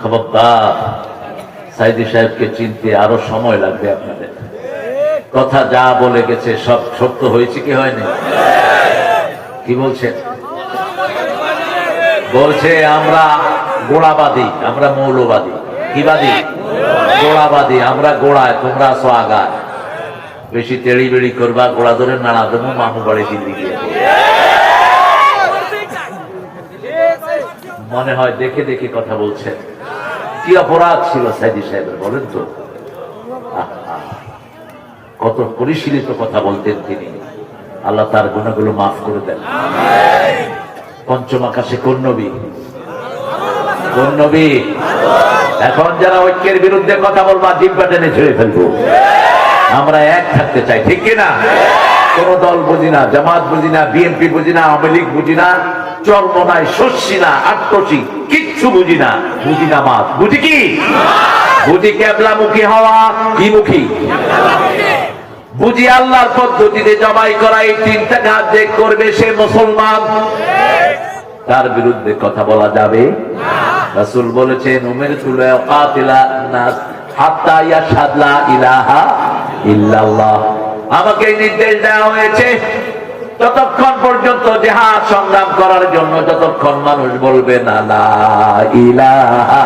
খবরদার, সাইদি সাহেবকে চিনতে আরও সময় লাগবে আপনাদের। কথা যা বলে গেছে, সব সত্য হয়েছে কি হয়নি? কি বলছেন বলছে, আমরা গোড়াবাদী, আমরা মৌলবাদী। কিবাদী গোড়াবাদী, আমরা গোড়ায়, তোমরা আসো আগায়। বেশি তেড়ি বেড়ি করবা, গোড়া ধরে নাড়া দেবো, মামু বাড়ি দিল্লি মনে হয় দেখে দেখে কথা বলছেন কি অপরাধ ছিল সাইদি সাহেবের, বলেন তো? কত পরিশীলিত কথা বলতেন তিনি। আল্লাহ তার গুণাগুলো মাফ করে দেন। পঞ্চম আকাশে কোন নবী? কোন নবী? এখন যারা ঐক্যের বিরুদ্ধে কথা বলবা, জিব্বা টেনে ছেড়ে ফেলব। আমরা এক থাকতে চাই, ঠিক কিনা? কোন দল বুঝি না, জামাত বুঝি না, বিএনপি বুঝি না, আওয়ামী লীগ বুঝি না। চর্ম নাই শস্যি না আত্মসি কিচ্ছু বুঝি না। বুঝি না মাত বুঝি কি? বুঝি ক্যাবলামুখী হওয়া কি মুখী? বুঝি আল্লাহর পদ্ধতিতে জবাই করা এই তিনটা কাজ যে করবে সে মুসলমান। তার বিরুদ্ধে কথা বলা যাবে? রাসূল বলেছেন, উমের তুলে কাতিলা নাস ইলাহা ইল্লাল্লাহ। আমাকে নির্দেশ দেওয়া হয়েছে ততক্ষণ পর্যন্ত জেহাদ সংগ্রাম করার জন্য যতক্ষণ মানুষ বলবে না, লা ইলাহা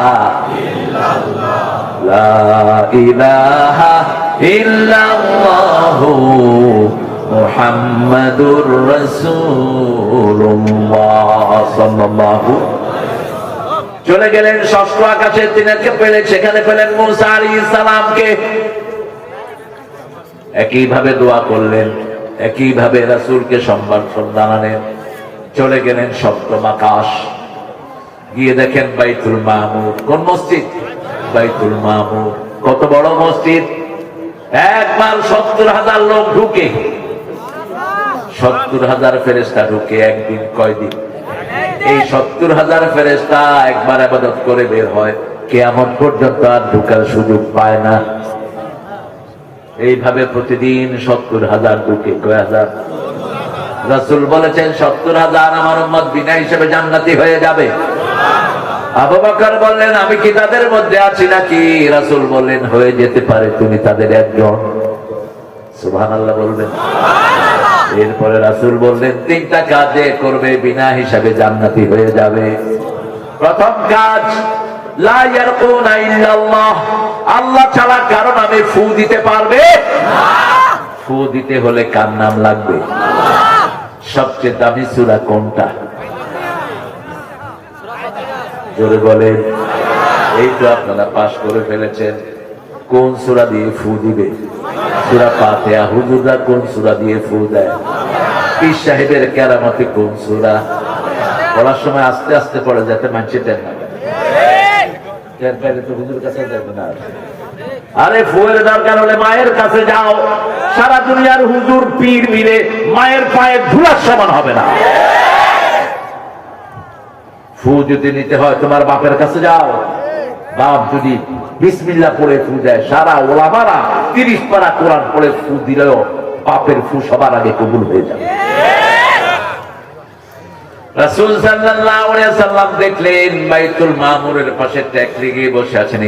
ইলাহা মুহাম্মাদুর রাসূলুল্লাহ সাল্লাল্লাহু চলে গেলেন ষষ্ঠ আকাশের তিনাকে পেলেন, সেখানে পেলেন মুসা আলাইহিস সালামকে। একইভাবে দোয়া করলেন। একইভাবে রাসূলকে সম্মান জানালেন চলে গেলেন সপ্তম আকাশ। গিয়ে দেখেন বাইতুল মামুর। কোন মসজিদ? বাইতুল মামুর। কত বড় মসজিদ? একবার সত্তর হাজার লোক ঢুকে। সত্তর হাজার ফেরেস্তা ঢুকে একদিন কয়দিন? এই সত্তর হাজার ফেরেস্তা একবার আবাদত করে বের হয়। কেমন পর্যন্ত আর ঢুকার সুযোগ পায় না। এইভাবে প্রতিদিন সত্তর হাজার ঢুকে কয় হাজার? রাসুল বলেছেন, সত্তর হাজার আমার উম্মত বিনা হিসেবে জান্নাতি হয়ে যাবে। আবু বললেন, আমি কি তাদের মধ্যে আছি নাকি? রাসুল বললেন, হয়ে যেতে পারে, তুমি তাদের একজন। সুবহানাল্লাহ বলবেন। এরপরে রাসুল বললেন, তিনটা কাজে করবে, বিনা হিসাবে জান্নাতি হয়ে যাবে। প্রথম কাজ, লা ইয়ারকুনা ইল্লাল্লাহ। আল্লাহ ছাড়া কারও নামে ফু দিতে পারবে? ফু দিতে হলে কার নাম লাগবে? সবচেয়ে দামি সূরা কোনটা? জোরে বলেন। এই তো আপনারা পাশ করে ফেলেছেন। কোন সূরা দিয়ে ফু দিবে? সূরা ফাতিহা। হুজুররা কোন সূরা দিয়ে ফু দেয়? পীর সাহেবের কেরামতে কোন সূরা? পড়ার সময় আস্তে আস্তে পড়ে যাতে না। পায়। তো হুজুর কাছে যাবে না। আরে ফুয়ের দরকার হলে মায়ের কাছে যাও। সারা দুনিয়ার হুজুর, পীর মিলে মায়ের পায়ে ধুলার সমান হবে না। ফু যদি নিতে হয় তোমার বাপের কাছে যাও। বাপ যদি বিসমিল্লা পড়ে ফু দেয়, সারা ওলামারা তিরিশ পারা কোরআন পড়ে ফু দিলেও বাপের ফু সবার আগে কবুল হয়ে যাবে।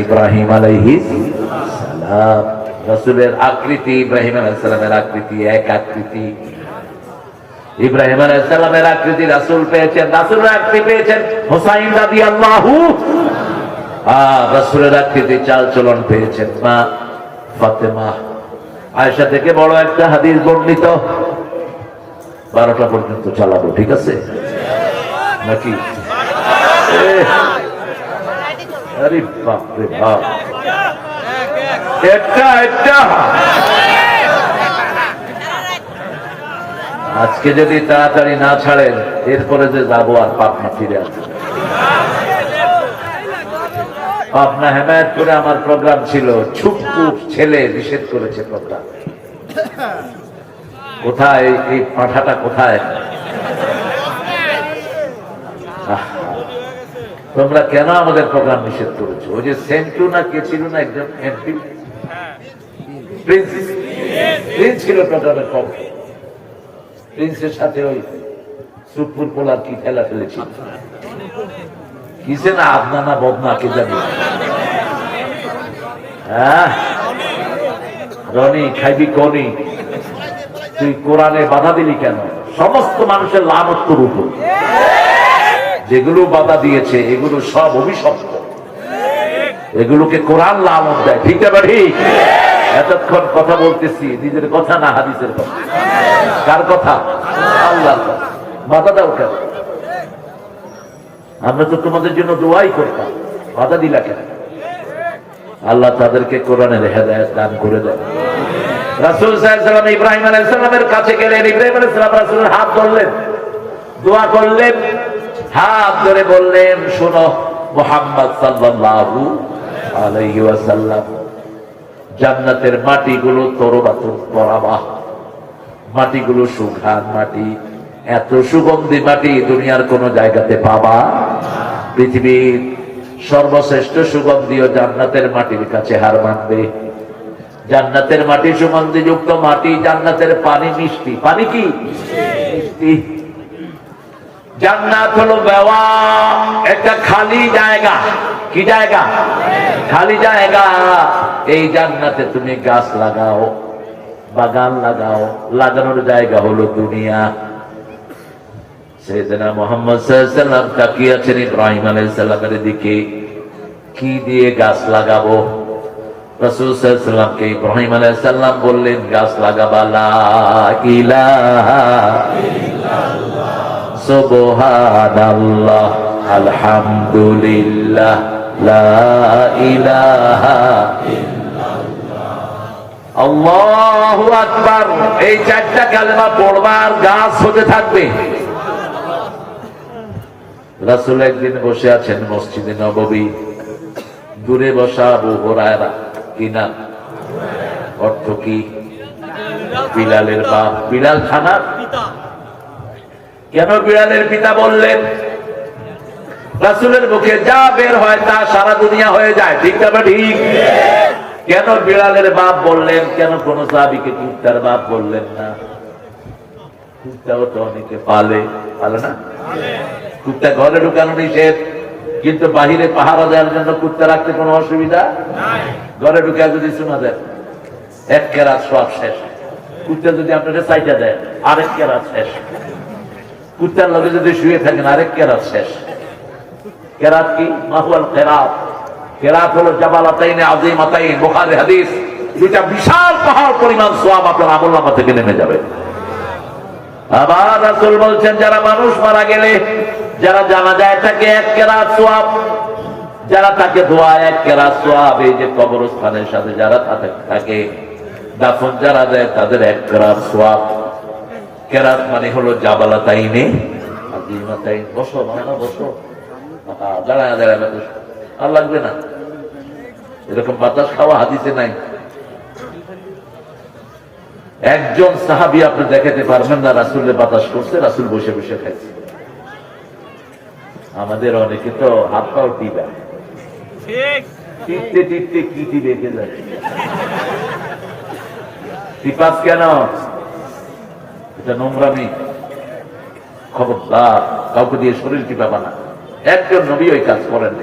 ইব্রাহিম আকৃতি এক আকৃতি। ইব্রাহিম আকৃতি পেয়েছেন চাল চলন পেয়েছেন মা ফাতেমা। আয়েশা থেকে বড় একটা হাদিস বর্ণিত। বারোটা পর্যন্ত চালাবো, ঠিক আছে? নাকি? আরে বাপরে বাপ। একটা একটা। আজকে যদি তাড়াতাড়ি না ছাড়েন, এরপরে যে যাব আর পাবনা ফিরে আসব। পাবনা হেমায়তপুরে আমার প্রোগ্রাম ছিল ছুটকু ছেলে নিষেধ করেছে প্রোগ্রাম। কোথায়, এই পাঠাটা কোথায়? তোমরা কেন আমাদের প্রোগ্রাম নিষেধ করেছ? ওই যে সেন্টু না কে ছিল না একজন এমপি? প্রিন্স। ছিল প্রোগ্রামের পক্ষে প্রিন্সের সাথে ওই সুপুর পোলার কি খেলা ফেলেছিল কিসে না আদনা না বদনা, কে জানি? হ্যাঁ? রনি, খাইবি কনি। তুই কোরআনে বাধা দিলি কেন? সমস্ত মানুষের লাভত্বর উপর। যেগুলো বাধা দিয়েছে, এগুলো সব অভিশপ্ত। এগুলোকে কোরআন লামত দেয়। ঠিক আছে ঠিক এতক্ষণ কথা বলতেছি, নিজের কথা না হাদিসের কথা। কার কথা? আল্লাহ বাধা দাও কেন? আমরা তো তোমাদের জন্য দোয়াই করতাম। বাধা দিলা কেন? আল্লাহ তাদেরকে কোরআনের হেদায়ত দান করে দেয় রাসুল সাহেব ইব্রাহিম আলাইসালামের কাছে গেলেন। ইব্রাহিম আলাইসালাম রাসুলের হাত ধরলেন। দোয়া করলেন। হাত ধরে বললেন, শোনো, মোহাম্মদ সাল্লাল্লাহু আলাইহি ওয়াসাল্লাম, জান্নাতের মাটিগুলো তরবাতুর পরাবা মাটিগুলো সুঘান মাটি। এত সুগন্ধি মাটি দুনিয়ার কোন জায়গাতে পাবা? পৃথিবীর সর্বশ্রেষ্ঠ সুগন্ধীয় জান্নাতের মাটির কাছে হার মানবে। জান্নাতের মাটি সুগন্ধিযুক্ত মাটি, জান্নাতের পানি মিষ্টি। পানি কি? মিষ্টি। জান্নাত হলো বেওয়া। একটা খালি জায়গা। কি জায়গা? খালি জায়গা। এই জান্নাতে তুমি গাছ লাগাও, বাগান লাগাও। লাগানোর জায়গা হলো দুনিয়া। সেদিনা মোহাম্মদ সাল্লাম তাকিয়ে আছেন ইব্রাহিম আলাইসাল্লামের দিকে। কি দিয়ে গাছ লাগাবো? রসুল সাল্লামকে ইব্রাহিম আলাইসাল্লাম বললেন, গাছ লাগাবা লা ইলাহা সুবহানাল্লাহ, আলহামদুলিল্লাহ, লা ইলাহা আল্লাহু আকবার, এই চারটা কালেমা পড়বার গাছ হতে থাকবে। রাসূল একদিন বসে আছেন মসজিদে নববী, দূরে বসা আবু হুরায়রা, কি নাম? অর্থ কি? বিলালের বাপ। বিলাল খানার কেন বিড়ালের পিতা বললেন? রাসুলের মুখে যা বের হয় তা সারা দুনিয়া হয়ে যায়। ঠিক তবে ঠিক? কেন বিড়ালের বাপ বললেন? কেন কোন সাহাবিকে কুত্তার বাপ বললেন না? না? নিষেধ। কিন্তু বাহিরে জন্য রাখতে কোনো অসুবিধা? ঘরে যদি শোনা দেয় এক শেষ। যদি আপনাকে দেয় শেষ। কুত্তার লগে যদি শুয়ে থাকেন, আরেক কেরাত শেষ। কেরাত কি? মাহুয়াল কেরাত। কেরাত হলো জাবালাতাইন আজিমাতাইন বুখারী হাদিস। দুইটা বিশাল পাহাড় পরিমাণ সোয়াব আপনার আমল নামা থেকে নেমে যাবে। আবার রাসূল বলছেন, যারা মানুষ মারা গেলে, যারা জানা যায় তাকে এক কেরাত সোয়াব। যারা তাকে দোয়া এক কেরাত সোয়াব। এই যে কবরস্থানের সাথে যারা থাকে, দাফন যারা দেয়, তাদের এক কেরাত সোয়াব। কেরাত মানে হলো জাবালা তাইনে আজিমা বসো। বসো দাঁড়ায় দাঁড়ায় আর লাগবে না। এরকম বাতাস খাওয়া হাদিসে নাই। একজন সাহাবি আপনি দেখাতে পারবেন না রাসুলের বাতাস করছে রাসুল বসে বসে খাইছে। আমাদের অনেকে তো হাত পাও টিবা টিপতে টিপতে কি টিপে রেখে টিপাস কেন? এটা নোংরামি খবরদার কাউকে দিয়ে শরীর টিপাবা না একজন নবী ওই কাজ করেন।